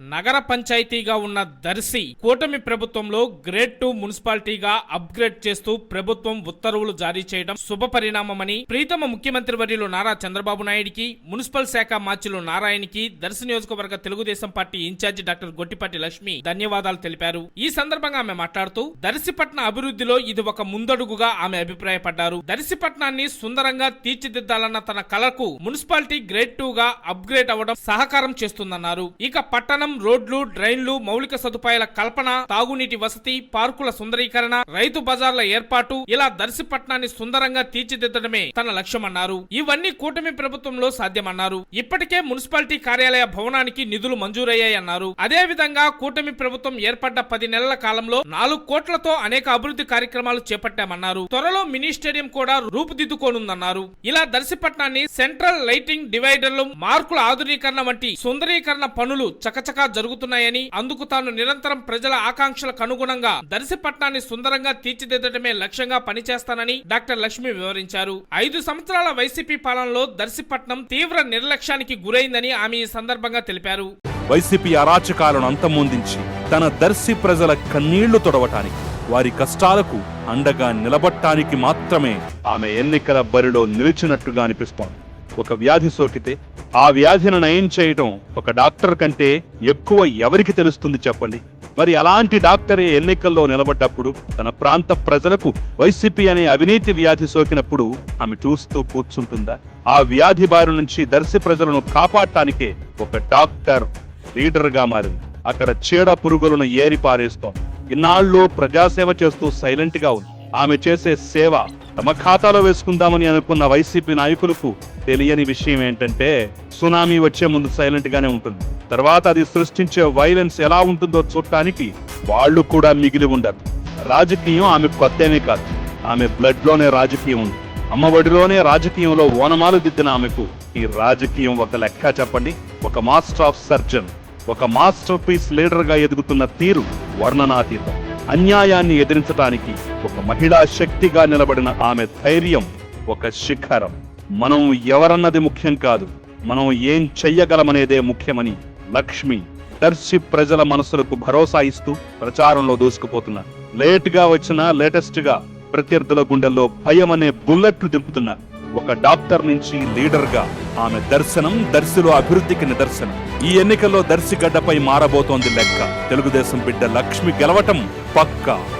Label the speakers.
Speaker 1: నగర పంచాయతీగా ఉన్న దర్శి కూటమి ప్రభుత్వంలో గ్రేడ్ టూ మున్సిపాలిటీగా అప్గ్రేడ్ చేస్తూ ప్రభుత్వం ఉత్తర్వులు జారీ చేయడం శుభ పరిణామమని ప్రీతమ ముఖ్యమంత్రి వర్యులు నారా చంద్రబాబు నాయుడికి మున్సిపల్ శాఖ మార్చులు నారాయణకి దర్శి నియోజకవర్గ Telugu Desam party incharge doctor Gottipati Lakshmi ధన్యవాదాలు తెలిపారు. ఈ సందర్భంగా ఆమె మాట్లాడుతూ దర్శిపట్న అభివృద్ధిలో ఇది ఒక ముందడుగుగా ఆమె అభిప్రాయపడ్డారు. దర్శిపట్నాన్ని సుందరంగా తీర్చిదిద్దాలన్న తన కళకు మున్సిపాలిటీ గ్రేడ్ టూ గా అప్గ్రేడ్ అవ్వడం సహకారం చేస్తుందన్నారు. ఇక పట్టణం రోడ్లు డ్రైన్లు మౌలిక సదుపాయాల కల్పన తాగునీటి వసతి పార్కుల సుందరీకరణ రైతు బజార్ల ఏర్పాటు ఇలా దర్శిపట్నాన్ని సుందరంగా తీర్చిదిద్దడమే తన లక్ష్యమన్నారు. ఇవన్నీ కూటమి ప్రభుత్వంలో సాధ్యమన్నారు. ఇప్పటికే మున్సిపాలిటీ కార్యాలయ భవనానికి నిధులు మంజూరయ్యాయన్నారు. అదే విధంగా కూటమి ప్రభుత్వం ఏర్పడ్డ పది నెలల కాలంలో నాలుగు కోట్లతో అనేక అభివృద్ధి కార్యక్రమాలు చేపట్టామన్నారు. త్వరలో మినీ స్టేడియం కూడా రూపుదిద్దుకోనుందన్నారు. ఇలా దర్శిపట్నాన్ని సెంట్రల్ లైటింగ్ డివైడర్లు మార్కుల ఆధునీకరణ వంటి సుందరీకరణ పనులు చకచక జరుగుతున్నాయని అందుకు తాను నిరంతరం ప్రజల ఆకాంక్షలకు అనుగుణంగా దర్శిపట్నాన్ని సుందరంగా తీర్చిదిద్దడమే లక్ష్యంగా పనిచేస్తానని డాక్టర్ లక్ష్మి వివరించారు. ఐదు సంవత్సరాల వైసీపీ పాలనలో దర్శిపట్నం తీవ్ర నిర్లక్ష్యానికి గురైందని ఆమె ఈ సందర్భంగా తెలిపారు.
Speaker 2: వైసీపీ అరాచకాలను అంతమొందించి తన దర్శి ప్రజల కన్నీళ్ళు తొడవటానికి వారి కష్టాలకు అండగా నిలబట్టానికి మాత్రమే ఆమె ఎన్నికల బరిలో నిలిచినట్టుగా అనిపిస్తోంది. ఒక వ్యాధి సోకితే ఆ వ్యాధిని నయం చేయటం ఒక డాక్టర్ కంటే ఎక్కువ ఎవరికి తెలుస్తుంది చెప్పండి? మరి అలాంటి డాక్టరే ఎన్నికల్లో నిలబడ్డప్పుడు తన ప్రాంత ప్రజలకు వైసీపీ అనే అవినీతి వ్యాధి సోకినప్పుడు ఆమె చూస్తూ కూర్చుంటుందా? ఆ వ్యాధి బారి నుంచి దర్శి ప్రజలను కాపాడటానికే ఒక డాక్టర్ లీడర్గా మారింది. అక్కడ చీడ పురుగులను ఏరి పారేస్తోంది. ఇన్నాళ్ళు ప్రజాసేవ చేస్తూ సైలెంట్గా ఉంది. ఆమె చేసే సేవ తమ ఖాతాలో వేసుకుందామని అనుకున్న వైసీపీ నాయకులకు తెలియని విషయం ఏంటంటే సునామీ వచ్చే ముందు సైలెంట్ గానే ఉంటుంది. తర్వాత అది సృష్టించే వైలెన్స్ ఎలా ఉంటుందో చూడటానికి వాళ్ళు కూడా మిగిలి ఉండరు. రాజకీయం ఆమె కొత్తేమీ కాదు. ఆమె బ్లడ్లోనే రాజకీయం ఉంది. అమ్మఒడిలోనే రాజకీయంలో ఓనమాలు దిద్దిన ఆమెకు ఈ రాజకీయం ఒక లెక్క చెప్పండి? ఒక మాస్టర్ ఆఫ్ సర్జన్ ఒక మాస్టర్ పీస్ లీడర్గా ఎదుగుతున్న తీరు వర్ణనాతీతం. అన్యాయాన్ని ఎదిరించడానికి ఒక మహిళా శక్తిగా నిలబడిన ఆమె ధైర్యం ఒక శిఖరం. మనం ఎవరన్నది ముఖ్యం కాదు. మనం ఏం చెయ్యగలమనేదే ముఖ్యమని లక్ష్మి దర్శి ప్రజల మనసులకు భరోసా ఇస్తూ ప్రచారంలో దూసుకుపోతున్నారు లేట్గా వచ్చిన లేటెస్ట్గా ప్రత్యర్థుల గుండెల్లో భయం అనే బుల్లెట్లు దింపుతున్నారు ఒక డాక్టర్ నుంచి లీడర్గా ఆమె దర్శనం దర్శిలో అభివృద్ధికి నిదర్శనం. ఈ ఎన్నికల్లో దర్శి గడ్డపై మారబోతోంది లెక్క. తెలుగుదేశం బిడ్డ లక్ష్మి గెలవటం పక్కా.